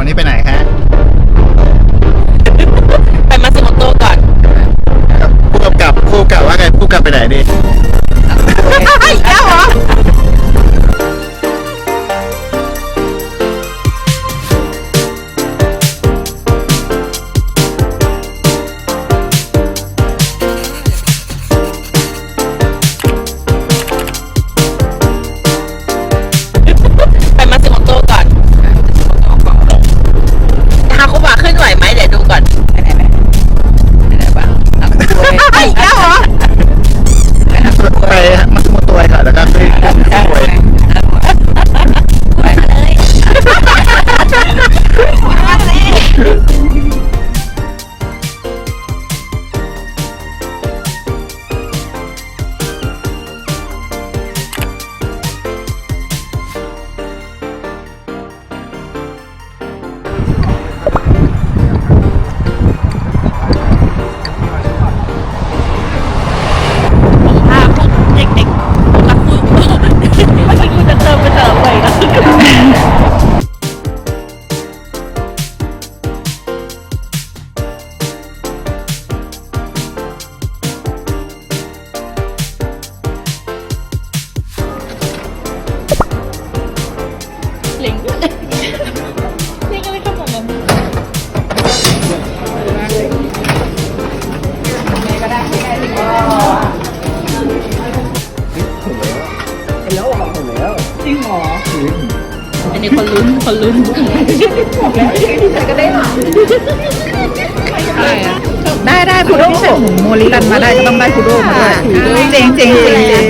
วันนี้ไปไหนฮะไปมาสมุทรโตก่อน ผู้กำกับผู้กำกับว่าไงผู้กำกับไปไหนดี โมลิรันมาได้ก็ต้องได้คุโดมาด้วยเจ๋งเจ๋งเจ๋ง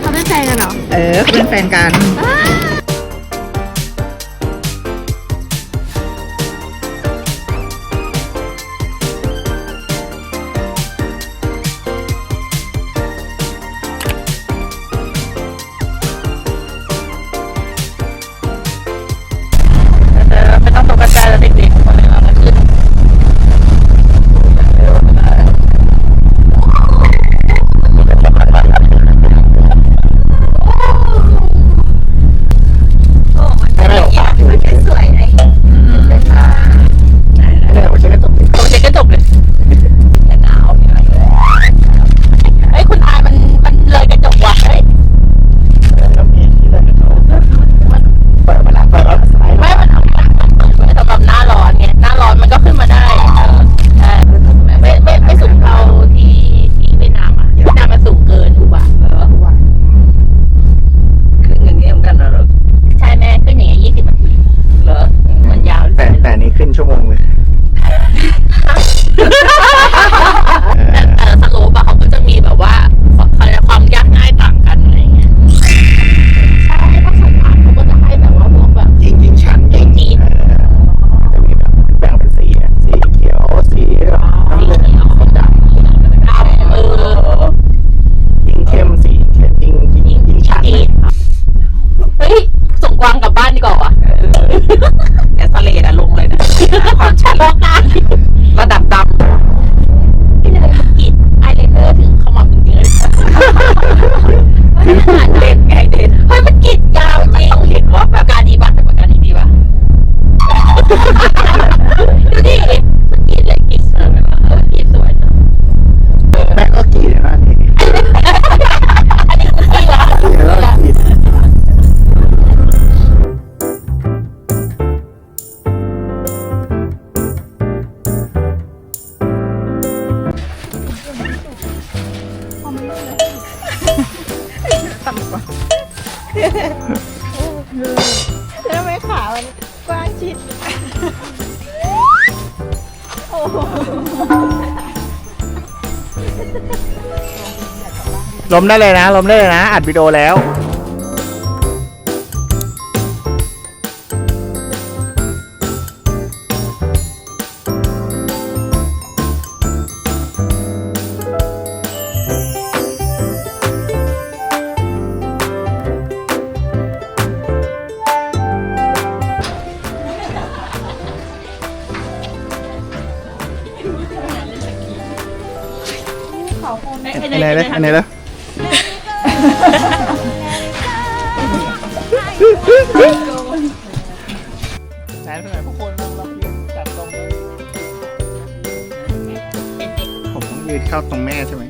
เขาเป็นแฟนกันเหรอ เออเขาเป็นแฟนกัน ล้มได้เลยนะล้มได้เลยนะ อัดวิดีโอแล้ว แสนเป็นไงพวกคนลองรับจัดตรงเลยผมต้องยืนเข้าตรงแม่ใช่ไหม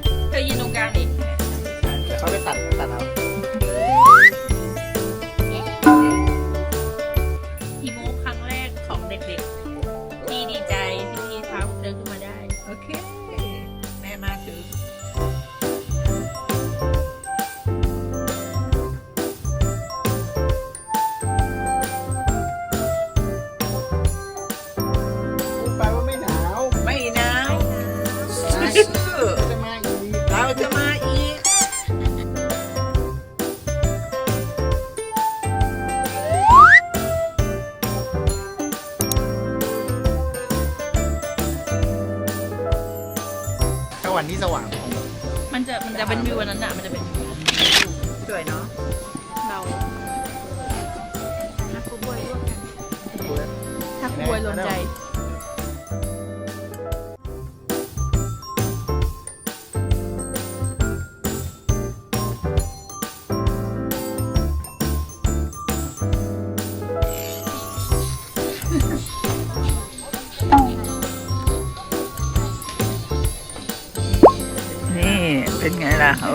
ล่ะ โอ้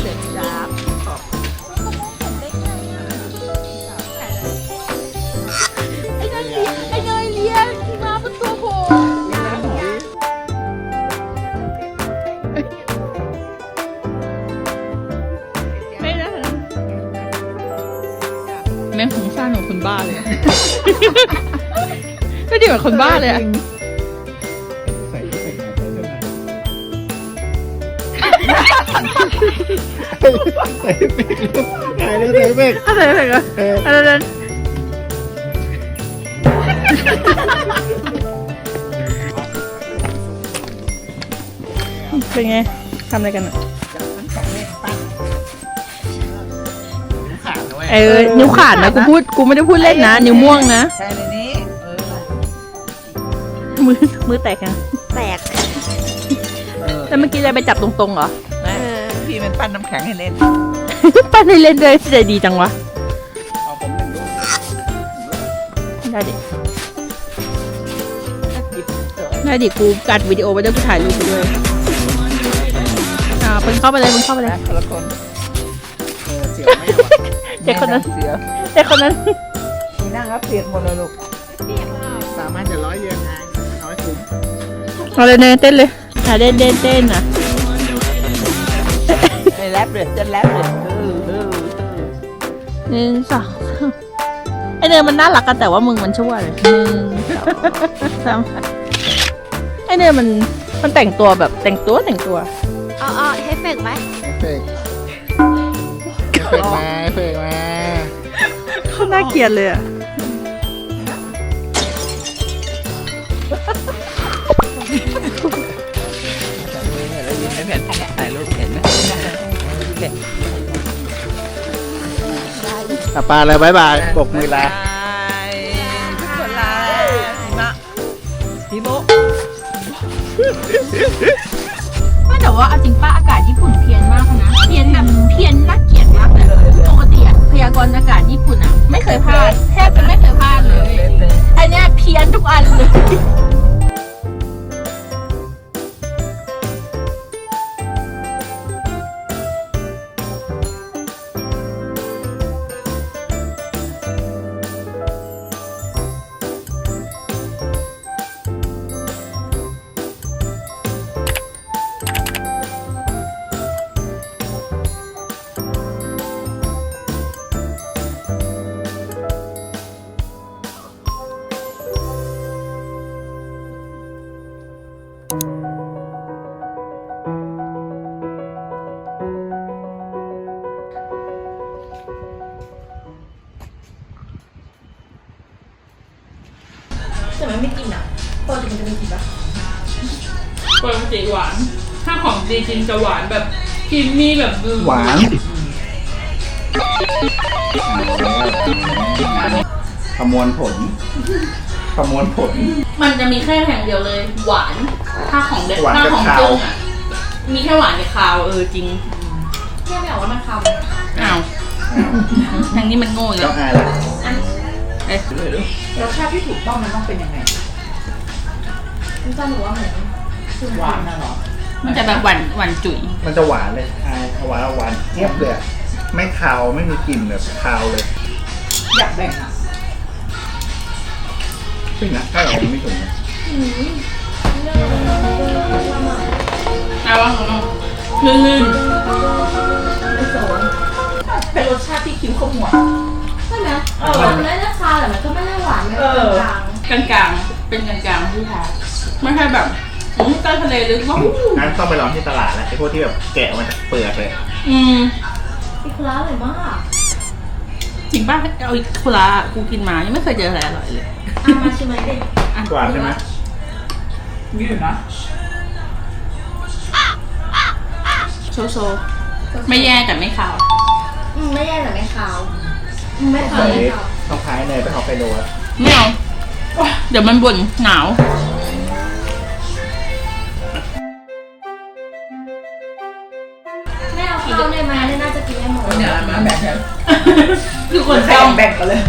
เหลือจ้าไอ้เนยเลี้ยงไอ้เนยเลี้ยงมาบนตัวผม ไม่ได้แม่งของสร้างของคนบ้าเลยไม่ดีเหมือนคนบ้าเลยอะ ใส่เป็กใส่เลยใส่เป็กอะไรอะไรกันเอะไรนั้นเป็นไงทำอะไรกันอะเว้ยเออนิ้วขาดนะกูพูดกูไม่ได้พูดเล่นนะ นิ้วม่วงนะใช่ในนี้เออมือมือแตกนะแตกแล้วเมื่อกี้เลยไปจับตรงๆเหรอ ปั้นน้ำแข็งให้เล่นป้าได้เล่นด้วยใจดีจังวะ เอาผมหนึ่งลูกได้ดิได้ดิกูกัดวิดีโอไว้ด้วยกูถ่ายรูปไปด้วย อ่าเพิ่งเข้าไปเลยเพิ่งเข้าไปเลย นะคนละคนเออเสียวไม่เอาอะเด็กคนนั้น เสือเด็กคนนั้นนี่นั่งรับเปียกหมดเลยลูกสามารถจะร้อยเยนไงเอาให้คุ้มเอาเลยเนยเต้นเลย อะเต้นเต้นเต้นอะ ไอ้แรปเลยจะแรปเลยเออเออเออหนึ่งสองสามไอเนยมันน่ารักกันแต่ว่ามึงมันชั่วเลยหนึ่งสองสามไอเนยมันมันแต่งตัวแบบแต่งตัวแต่งตัวเอาเอาเอฟเฟกต์ไหมเอฟเฟกต์เอฟเฟกต์มาเอฟเฟกต์มาเขาน่าเกลียดเลยอะ อะปลาเลยบายบายปกมือลาบายทุกคนลาหิมะหิมะ ไม่แต่ว่าเอาจริงป้า ถ้าของดีจริงจะหวานแบบครีมมี่แบบหวานขมวลผลขมวลผล มันจะมีแค่แห่งเดียวเลย หวานถ้าของเด็ดหวานถ้ากับของคาวจึงอะมีแค่หวานกับคาวเออจริงแค่ไม่ออกว่ามันคาวอ้าวทางนี้มันโง่อีกเจ้าแล้วอายละอันเอ๊ะรสชาติที่ถูกต้องมันต้องเป็นยังไงมันจะหนูว่าเหมือนหวานนะเหรอ มันจะแบบหวานหวานจุ๋ยมันจะหวานเลยใช่หวานหวานเทียบเลยอะไม่คาวไม่มีกลิ่นแบบคาวเลยอยากแบ่งอะซึ่งนะถ้าเราไม่ถึงนะเอาวะลื่นลื่นเป็นรสชาติที่คิ้วขมวดใช่ไหมเออมันไม่ได้คาวแต่มันก็ไม่ได้หวานไม่เออกลางกลางๆเป็นกลางกลางๆที่ทานไม่ใช่แบบ อืมใต้ทะเลลึกว่างั้นต้องไปลองที่ตลาดแล้วไอ้พวกที่แบบแกะมาจากเปลือกเลยอืมอีกร้านเลยมากจริงป่ะเอาอีกคุระกูกินมายังไม่เคยเจออะไรอร่อยเลยเอามาชิมไหมดิอะหวานใช่ไหมมีอยู่นะโชว์โชว์ไม่แย่แต่ไม่ขาวอืมไม่แย่แต่ไม่ขาวอืมไม่ขาวไม่ขาวต้องพายเนยไปฮอกไกโดแล้วไม่เอาเดี๋ยวมันบ่นหนาว ม่เอาข้าวได้ไหมเนี่ยน่าจะกินได้หมด เนี่ยมาแบ่งกันคือคนแบ่ต้องงแบ่งกันเลย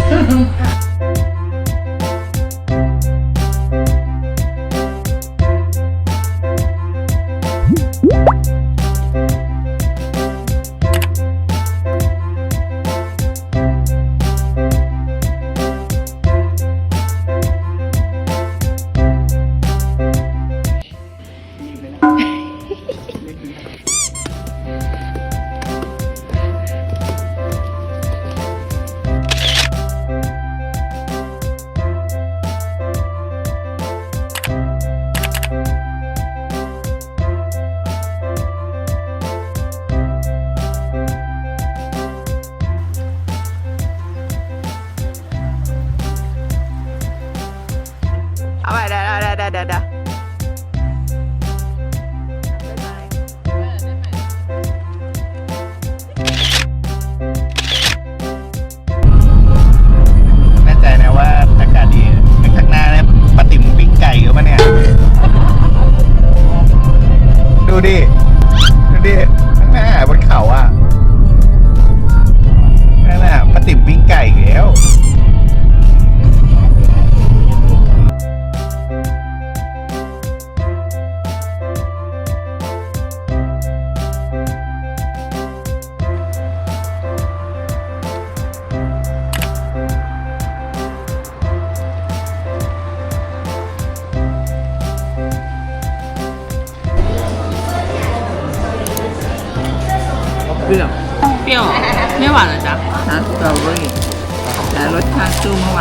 ดู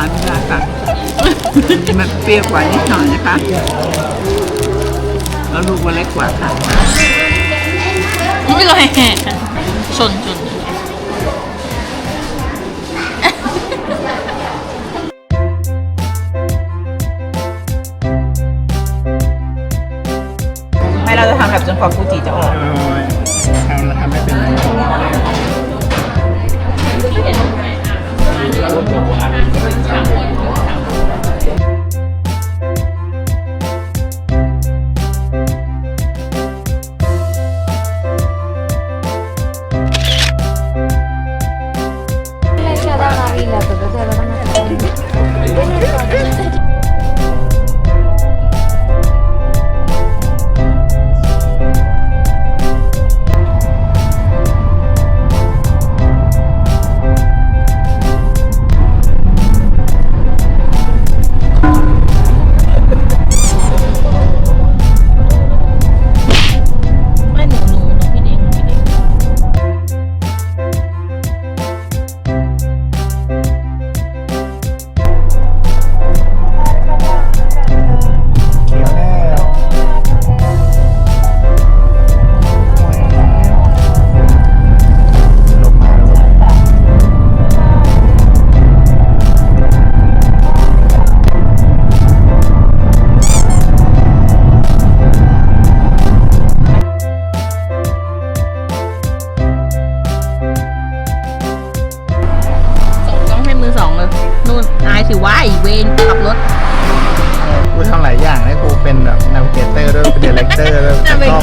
าติสู้เมื่อวานไม่ได้ค่ะมันเปรี้ยวกว่านิดหน่อยนะคะแล้วลูกมันเล็กกว่าค่ะไม่เลยชนชนไม่เราจะทำแบบจนกว่าฟูจิจะออกเออทำแล้วทำไม่เป็น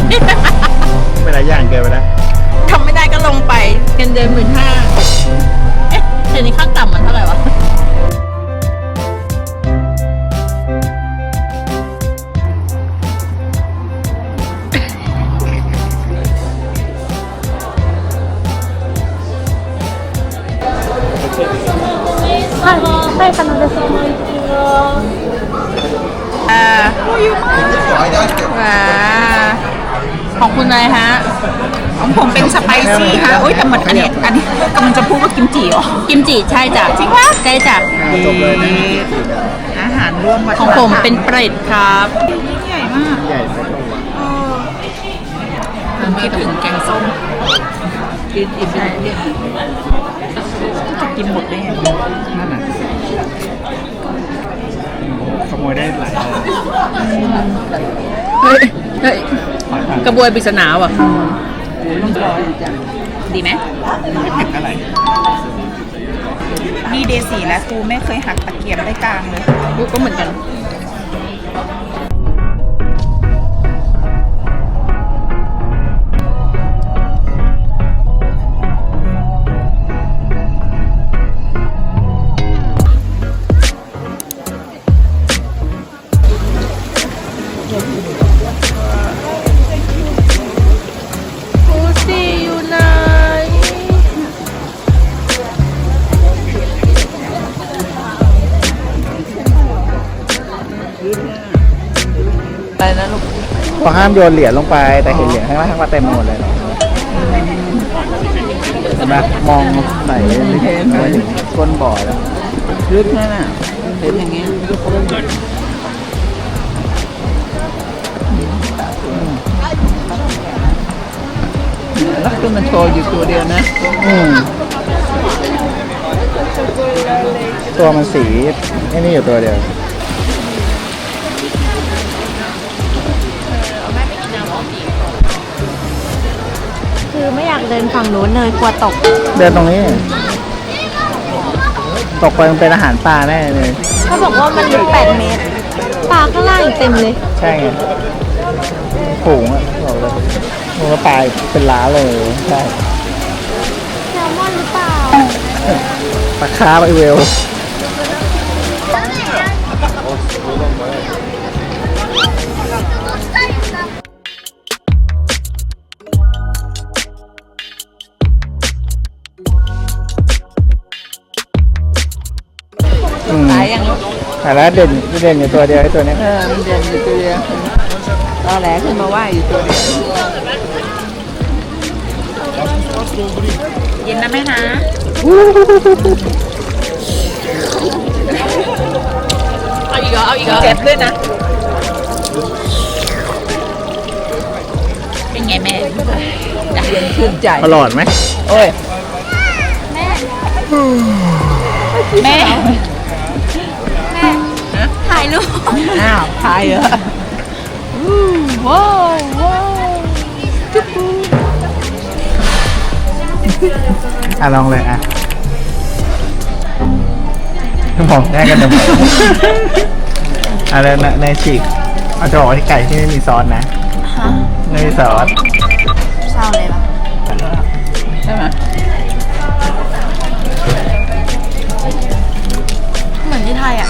งไม่ได้ย่างเกินไปแล้วทำไม่ได้ก็ลงไปเงินเดือนหมื่นห้าเอ๊ะเดี๋ยวนี้ขั้นต่ำมันเท่าไหร่วะはい、彼女さんも行きます。ああ、こういう。わあ。 ของคุณนายฮะของผมเป็นสไปซี่ค่ะโอ้ยแต่มันอันนี้อันนี้กำลังจะพูดว่ากิมจิเหรอกิมจิใช่จ้ะจริงปะใช่จ้ะจบเลยนะอาหารร่วมวัฒนธรขรองผมเป็นเปรตครับใหญ่มากใหญ่สักตัวผมคิดถึงแกงส้มกินอิ่มได้เนี่ยจะกินหมดได้ไงนั่นน่ะขโมยได้หลายเฮ้ย เฮ้ยกระบวยปริศนาว่ะ ดีไหมไม่เผ็ดอะไรนี่เดซี่และกูไม่เคยหักตะเกียบได้กลางเลยกูก็เหมือนกัน เขาห้ามโยนเหรียญลงไป แต่เห็นเหรียญข้างล่างข้างล่างเต็มไปหมดเลยเนาะเห็นไหมมองไหนไม่ถึงก้นบ่อแล้วลึกนั่นน่ะเป็นอย่างเงี้ยแล้วคือมันโชว์อยู่ตัวเดียวนะอืมตัวมันสีไอ้นี่อยู่ตัวเดียว เดินฝั่งนู้นเลยกลัวตก เดินตรงนี้ ตกไปมันเป็นอาหารปลาแน่เลย เขาบอกว่ามันลึก8เมตร ปลาข้างล่างอีกเต็มเลย ใช่ไงฝูงอะบอกเลยมันก็ตายเป็นล้าเลยใช่แซลมอนหรือเปล่าปลาคาร์ฟไอเวล แต่แล้วเด่นเด่นอยู่ตัวเดียวไอ้ตัวเนี้ยเออมันเดินอยู่ตัวเดียวตอแหลขึ้นมาไหวอยู่ตัวเดียวเย็นนะแม่นะเอาอีกเหรอเอาอีกเหรอเจ็บด้วยนะ เป็นไงแม่จะเย็นชื่นใจอร่อยไหมโอ้ยแม่แม่ถ่ายรูปอ้าวพายเหรออู้ว้าวว้าวอะลองเลยอะมองแย่กันทำไมอะไรนะในฉีกเอาจะบอกว่าที่ไก่ที่ไม่มีซอสนะไม่มีซอสเศร้าเลยปะใช่ไหมเหมือนที่ไทยอะ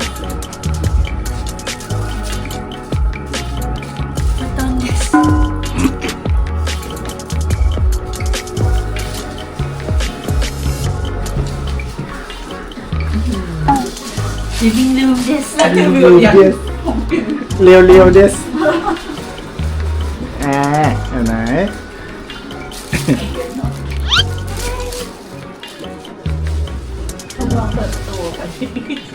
รียวเรียวเดสอ่าเห็นไหม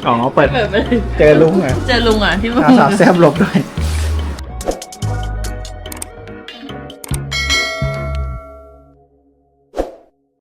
อ๋อ เปิด เปิดไปเลยเจอลุงเหรอเจอลุงอะที่เอาสาวแซบหลบด้วย